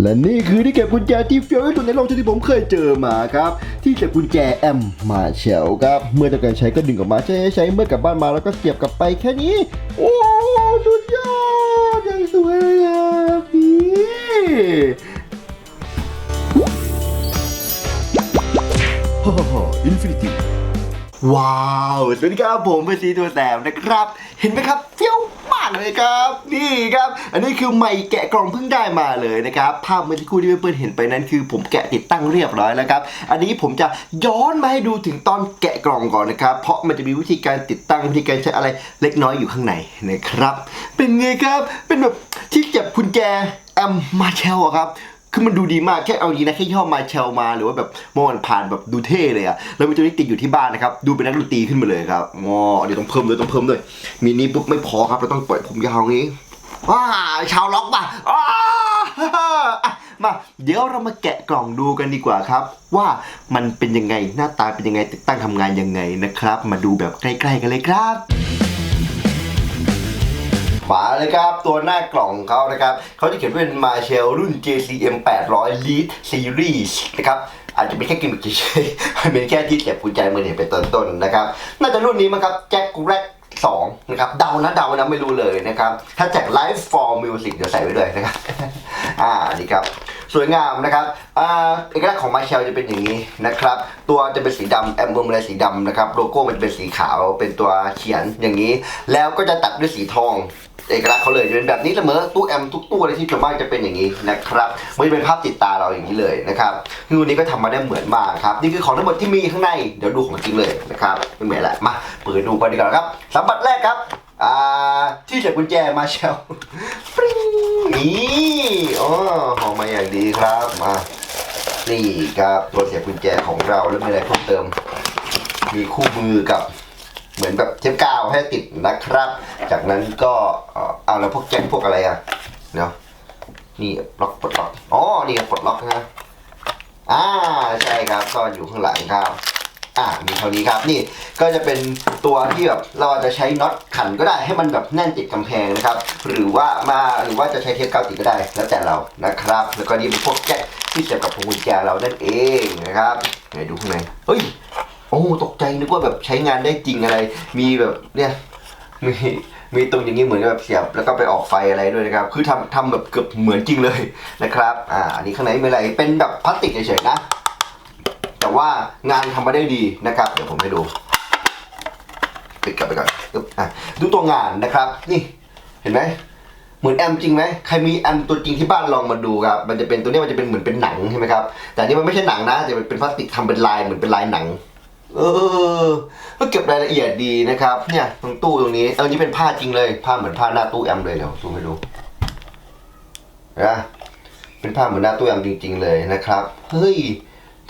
และนี่คือที่เก็บกุญแจที่เฟี้ยวที่สุดในโลกที่ผมเคยเจอมาครับ ที่เก็บกุญแจแอมมาเชลครับ เมื่อต้องการใช้ก็ดึงออกมาใช้ใช้เมื่อกลับบ้านมาแล้วก็เสียบกลับไปแค่นี้ โอ้สุดยอดยังสวยเลยครับนี่ฮ่าฮ่าอินฟินิตี้ว้าว สวัสดีครับผมเป็นซีตัวแสบนะครับ เห็นไหมครับเฟี้ยวมาก เลยครับนี่ครับ อันนี้คือใหม่แกะกล่องเพิ่งได้มาเลยนะครับภาพเมื่อที่คู่ที่เพื่อนๆเห็นไปนั้นคือ ผมแกะติดตั้งเรียบร้อยแล้วครับอันนี้ผมจะย้อนมาให้ดูถึงตอนแกะกล่องก่อนนะครับเพราะมันจะมีวิธีการติดตั้งวิธีการใช้อะไรเล็กน้อยอยู่ข้างในนะครับ เป็นไงครับเป็นแบบที่เก็บกุญแจแอมมาเชลอะครับ คือมันดูดีมากแค่เอาดีนะแค่ย่ห้อมาเชลมาหรือว่าแบบมองผ่านแบบดูเท่เลยอะแล้วมีตัวนี้ติดอยู่ที่บ้านนะครับดูเป็นนักดนตรีขึ้นมาเลยครับงอเดี๋ยวต้องเพิ่มด้วยต้องเพิ่มด้วยมีนี้ปุ๊บไม่พอครับเราต้องปล่อยผมยาวงี้ว้าชาวล็อกป่ะอ้าอะมาเดี๋ยวเรามาแกะกล่องดูกันดีกว่าครับ ว่ามันเป็นยังไงหน้าตาเป็นยังไงติดตั้งทำงานยังไงนะครับ มาดูแบบใกล้ๆกันเลยครับ ขวาเลยครับตัวหน้ากล่องเขานะครับเขาจะเขียนว่าเป็นมาเชลรุ่น JCM 800 Lead Series นะครับอาจจะเป็นแค่กิมมิคเฉยๆมันเป็นแค่ที่เก็บกุญแจมือเห็นเป็นต้นต้นๆนะครับ น่าจะรุ่นนี้มั้งครับแจ็คแร็ก2นะครับเดานะเดานะไม่รู้เลยนะครับ ถ้าแจ็ค Live for Music เดี๋ยวใส่ไว้ด้วยนะครับ อ่านี่ครับสวยงามนะครับอ่าเอกลักษณ์ของมาเชลจะเป็นอย่างนี้นะครับ ตัวจะเป็นสีดำแอมเบอร์อะไรสีดำนะครับ โลโก้มันจะเป็นสีขาวเป็นตัวเขียนอย่างนี้ แล้วก็จะตัดด้วยสีทอง เอกลักษณ์เขาเลยจะเป็นแบบนี้เสมอตู้แอมทุกตู้เลยที่ส่วนมากจะเป็นอย่างนี้นะครับไม่เป็นภาพติดตาเราอย่างนี้เลยนะครับคือวันนี้ก็ทำมาได้เหมือนมากครับนี่คือของทั้งหมดที่มีข้างในเดี๋ยวดูของจริงเลยนะครับไม่เหมือนแหละมาเปิดดูกันดีกว่าครับสัมบัติแรกครับอ่าที่เสียบกุญแจมาเชลปริ้งนี่อ๋อหอมมาอย่างดีครับมานี่ครับตัวเสียบกุญแจของเราแล้วมีอะไรเพิ่มเติม มีคู่มือกับ เหมือนแบบเทปกาวให้ติดนะครับ จากนั้นก็เอาแล้วพวกแจ็คพวกอะไรอะเนาะนี่ล็อกปลดล็อกอ๋อนี่ปลดล็อกนะอ่าใช่ครับซ่อนอยู่ข้างหลังครับอ่ามีเท่านี้ครับนี่ก็จะเป็นตัวที่แบบเราจะใช้น็อตขันก็ได้ให้มันแบบแน่นติดกำแพงนะครับ หรือว่ามาหรือว่าจะใช้เทปกาวติดก็ได้ แล้วแต่เรานะครับ แล้วก็นี่เป็นพวกแจ็คที่เสียบกับพวงกุญแจเรานั่นเองนะครับไหนดูข้างในเฮ้ย โอ้ตกใจนึกว่าแบบใช้งานได้จริงอะไร มีแบบเนี่ยมีมีตรงอย่างนี้เหมือนกับแบบเสียบแล้วก็ไปออกไฟอะไรด้วยนะครับ คือทำทำแบบเกือบเหมือนจริงเลยนะครับอ่าอันนี้ข้างในไม่อะไรเป็นแบบพลาสติกเฉยๆนะ แต่ว่างานทำมาได้ดีนะครับ เดี๋ยวผมให้ดูปิดกลับไปก่อนอะดูตัวงานนะครับ นี่เห็นไหมเหมือนแอมจริงไหมใครมีแอมตัวจริงที่บ้านลองมาดูครับมันจะเป็นตัวนี้มันจะเป็นเหมือนเป็นหนังใช่ไหมครับแต่นี่มันไม่ใช่หนังนะแต่มันเป็นพลาสติกทำเป็นลายเหมือนเป็นลายหนัง เออก็เก็บรายละเอียดดีนะครับ เนี่ยตรงตู้ตรงนี้เออนี่เป็นผ้าจริงเลยผ้าเหมือนผ้าหน้าตู้แอมเลยเดี๋ยวซูมให้ดูนะเป็นผ้าเหมือนหน้าตู้แอมจริง ๆ เลยนะครับ เฮ้ย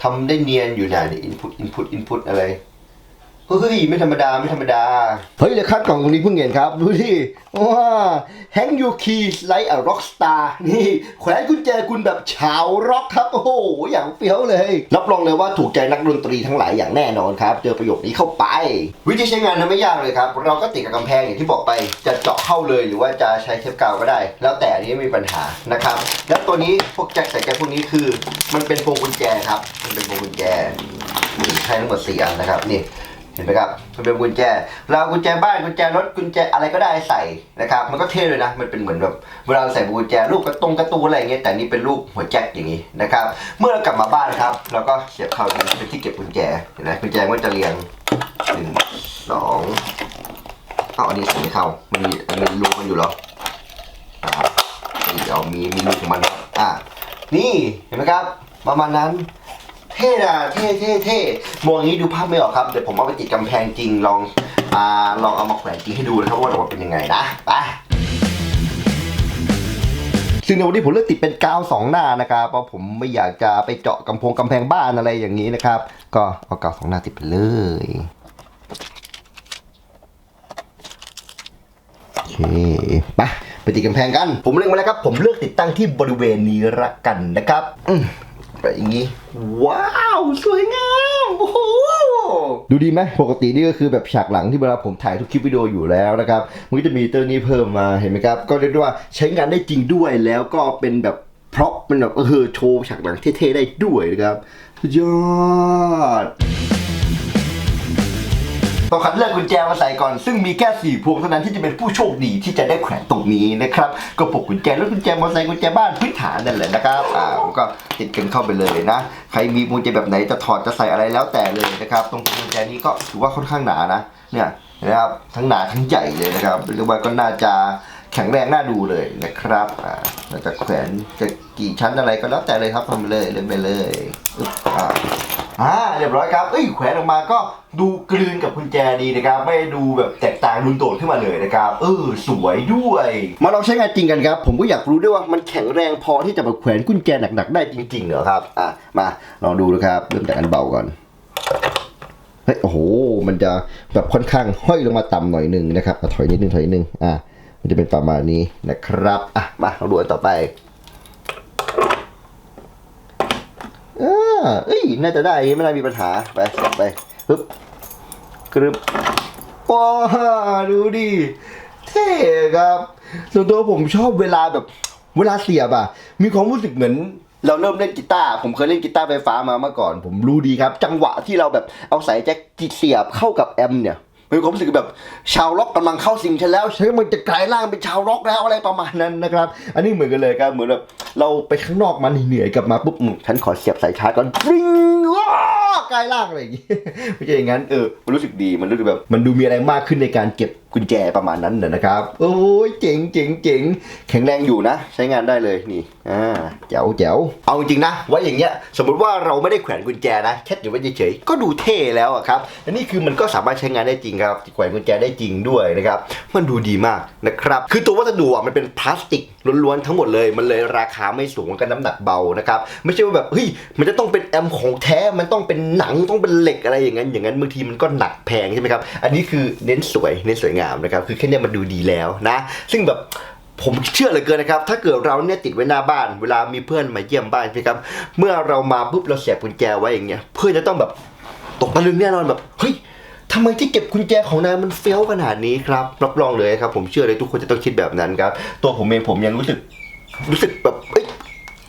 ทำได้เนียนอยู่เนี่ยอินพุตอินพุตอินพุตอะไร เฮ้ยไม่ธรรมดาไม่ธรรมดา เฮ้ยเลยคัดกล่องตรงนี้เพิ่งเห็นครับ ดูที่ว้าแฮงยูคีไลท์อะร็อกสตาร์นี่แขวนกุญแจคุณแบบชาวร็อกครับ โอ้โห อย่างเฟี้ยวเลย รับรองเลยว่าถูกใจนักดนตรีทั้งหลายอย่างแน่นอนครับ เจอประโยคนี้เข้าไป วิธีใช้งานนั้นไม่ยากเลยครับ เราก็ติดกับกำแพงอย่างที่บอกไป จะเจาะเข้าเลยหรือว่าจะใช้เทปกาวก็ได้ แล้วแต่นี้ไม่มีปัญหานะครับ แล้วตัวนี้พวกแจ็คใส่แจ็คพวกนี้คือ มันเป็นพวงกุญแจครับ มันเป็นพวงกุญแจนี่ใช้ทั้งหมดสี่อันนะครับนี่ เห็นไหมครับมันเป็นกุญแจ เรากุญแจบ้านกุญแจรถกุญแจอะไรก็ได้ใส่นะครับ มันก็เท่เลยนะ มันเป็นเหมือนแบบเวลาเราใส่กุญแจรูปกระตรงกระตูอะไรเงี้ยแต่นี่เป็นรูปหัวแจ็คอย่างงี้นะครับ เมื่อเรากลับมาบ้านครับเราก็เสียบเข้าที่เป็นที่เก็บกุญแจเห็นไหมกุญแจมันจะเรียงหนึ่งสองเอาอันนี้ใส่ไม่เข้ามันมีมันมีรูมันอยู่หรออ่านี่เอามีมีรูของมันอ่านี่เห็นไหมครับ ประมาณนั้น เท่อะเท่เท่เท่มองอย่างนี้ดูภาพไม่ออกครับ เดี๋ยวผมเอาไปติดกำแพงจริงลองอ่าลองเอามาแขวนจริงให้ดูนะครับว่าออกมาเป็นยังไงนะไปซึ่งในวันนี้ผมเลือกติดเป็นกาวสองหน้านะครับเพราะผมไม่อยากจะไปเจาะกำพงกำแพงบ้านอะไรอย่างนี้นะครับ ก็เอากาวสองหน้าติดไปเลยโอเคไปไปติดกำแพงกัน ผมเลือกมาแล้วครับ ผมเลือกติดตั้งที่บริเวณนี้ละกันนะครับ ไปอย่างนี้ ว้าว สวยงามโอ้โหดูดีไหมปกตินี่ก็คือแบบฉากหลังที่เวลาผมถ่ายทุกคลิปวิดีโออยู่แล้วนะครับมันก็จะมีเตอร์นี้เพิ่มมาเห็นไหมครับ ก็เรียกได้ว่าใช้งานได้จริงด้วยแล้วก็เป็นแบบเพราะมันแบบเออโชว์ฉากหลังเท่ๆได้ด้วยนะครับยอด ต้องคัดเลือกกุญแจมาใส่ก่อน ซึ่งมีแค่สี่พวงเท่านั้นที่จะเป็นผู้โชคดีที่จะได้แขวนตรงนี้นะครับก็พกกุญแจรถกุญแจมอเตอร์ไซค์กุญแจบ้านพื้นฐานนั่นแหละนะครับอ่าผมก็ติดกันเข้าไปเลยนะ ใครมีกุญแจแบบไหนจะถอดจะใส่อะไรแล้วแต่เลยนะครับตรงกุญแจนี้ก็ถือว่าค่อนข้างหนานะเนี่ยนะครับทั้งหนาทั้งใหญ่เลยนะครับเรียกว่าก็น่าจะแข็งแรงน่าดูเลยนะครับอ่าเราจะแขวนจะกี่ชั้นอะไรก็แล้วแต่เลยครับทำไปเลยเล่นไปเลยอ่า อ่าเรียบร้อยครับเอ้ยแขวนออกมาก็ดูกลืนกับกุญแจดีนะครับ ไม่ดูแบบแตกต่างรุนโดดขึ้นมาเลยนะครับ เออ สวยด้วย มาลองใช้งานจริงกันครับ ผมก็อยากรู้ด้วยว่ามันแข็งแรงพอที่จะมาแขวนกุญแจหนักๆได้จริงๆเหรอครับ อะ มาลองดูนะครับ เริ่มจากอันเบาก่อน เฮ้ย โอ้โห มันจะแบบค่อนข้างห้อยลงมาต่ำหน่อยหนึ่งนะครับถอยนิดนึงถอยนิดนึง อะ มันจะเป็นประมาณนี้นะครับ อะ มาเราดูอันต่อไป อ่า เอ้ย น่าจะได้ไม่น่ามีปัญหา ไปไปฮึบกรึบว้าดูดิเท่ครับ ส่วนตัวผมชอบเวลาแบบเวลาเสียบอะ มีความรู้สึกเหมือนเราเริ่มเล่นกีตาร์ ผมเคยเล่นกีตาร์ไฟฟ้ามาเมื่อก่อน ผมรู้ดีครับ จังหวะที่เราแบบเอาสายแจ็คเสียบเข้ากับแอมเนี่ย มีความรู้สึกแบบชาวล็อกกำลังเข้าสิงฉันแล้วฉันมันจะกลายร่างเป็นชาวล็อกแล้วอะไรประมาณนั้นนะครับ อันนี้เหมือนกันเลยครับเหมือนแบบเราไปข้างนอกมาเหนื่อยกลับมาปุ๊บฉันขอเสียบสายชาร์จก่อนปริ้งว้ากลายร่างอะไรอย่างงี้ไม่ใช่อย่างนั้นเออมันรู้สึกดีมันรู้สึกแบบมันดูมีอะไรมากขึ้นในการเก็บ กุญแจประมาณนั้นน่ะนะครับ โอ้ยเจ๋งเจ๋งเจ๋งแข็งแรงอยู่นะ ใช้งานได้เลยนี่อ่าแจ๋วแจ๋วเอาจริงนะไว้อย่างเงี้ยสมมติว่าเราไม่ได้แขวนกุญแจนะแค่อยู่ไว้เฉยๆก็ดูเท่แล้วอะครับและนี่คือมันก็สามารถใช้งานได้จริงครับแขวนกุญแจได้จริงด้วยนะครับมันดูดีมากนะครับคือตัววัสดุอะมันเป็นพลาสติกล้วนๆทั้งหมดเลย มันเลยราคาไม่สูงกันน้ำหนักเบานะครับไม่ใช่ว่าแบบเฮ้ยมันจะต้องเป็นแอมของแท้มันต้องเป็นหนังต้องเป็นเหล็กอะไรอย่างนั้นอย่างนั้นบางทีมันก็หนักแพงใช่ไหมครับอันนี้คือเน้นสวยเน้นสวยงามนะครับคือแค่เนี้ยมันดูดีแล้วนะซึ่งแบบผมเชื่อเหลือเกินนะครับ ถ้าเกิดเราเนี่ยติดไว้หน้าบ้าน เวลามีเพื่อนมาเยี่ยมบ้านใช่ไหมครับ เมื่อเรามาปุ๊บเราเสียบกุญแจไว้อย่างเงี้ย เพื่อนจะต้องแบบตกตะลึงแน่นอนแบบ เฮ้ยทำไมที่เก็บกุญแจของนายมันเฟี้ยวขนาดนี้ครับรับรองเลยครับ ผมเชื่อเลยทุกคนจะต้องคิดแบบนั้นครับ ตัวผมเองผมยังรู้สึกรู้สึกแบบเอ้ย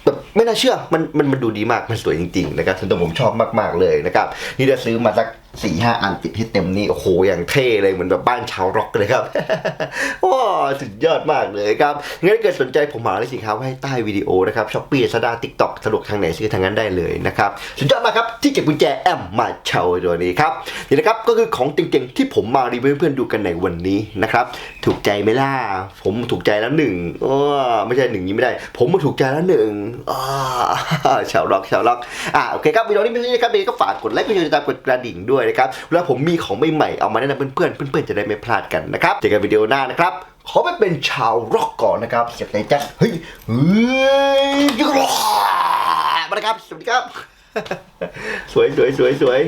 แบบไม่น่าเชื่อมันมันมันดูดีมากมันสวยจริงๆนะครับส่วนตัวผมชอบมากๆเลยนะครับนี่จะซื้อมาสัก สี่ห้าอันติดให้เต็มนี่โอ้โหอย่างเท่เลยเหมือนแบบบ้านชาวร็อกเลยครับว้ สุดยอดมากเลยครับงั้นเกิดสนใจผมหาเลยสินค้าไว้ให้ใต้วิดีโอนะครับช้อปปี้ซาด้าทิกต็อกสะดวกทางไหนซื้อทางนั้นได้เลยนะครับสุดยอดมากครับที่เก็บกุญแจแอมมาเช่าตัวนี้ครับนี่นะครับก็คือของเจ๋งๆที่ผมมารีวิวเพื่อนดูกันในวันนี้นะครับถูกใจไหมล่ะผมถูกใจแล้วหนึ่งอ้ไม่ใช่หนึ่งนี้ไม่ได้ ผมมาถูกใจแล้วหนึ่งอ้าชาวร็อกชาวร็อกอะโอเคครับวิดีโอนี้ไม่ใช่ครับเบก็ฝากกดไลค์กดแชร์ติดตามกดกระดิ่งด้วยนะครับเวลาผมมีของใหม่ๆเอามาแนะนำเพื่อนๆเพื่อนๆจะได้ไม่พลาดกันนะครับเจอกันวิดีโอหน้านะครับขอไปเป็นชาวร็อกก่อนนะครับเสียบใจจัดเฮ้ยเฮ้ยมาเลยครับสวัสดีครับ สวยสวยสวยสวย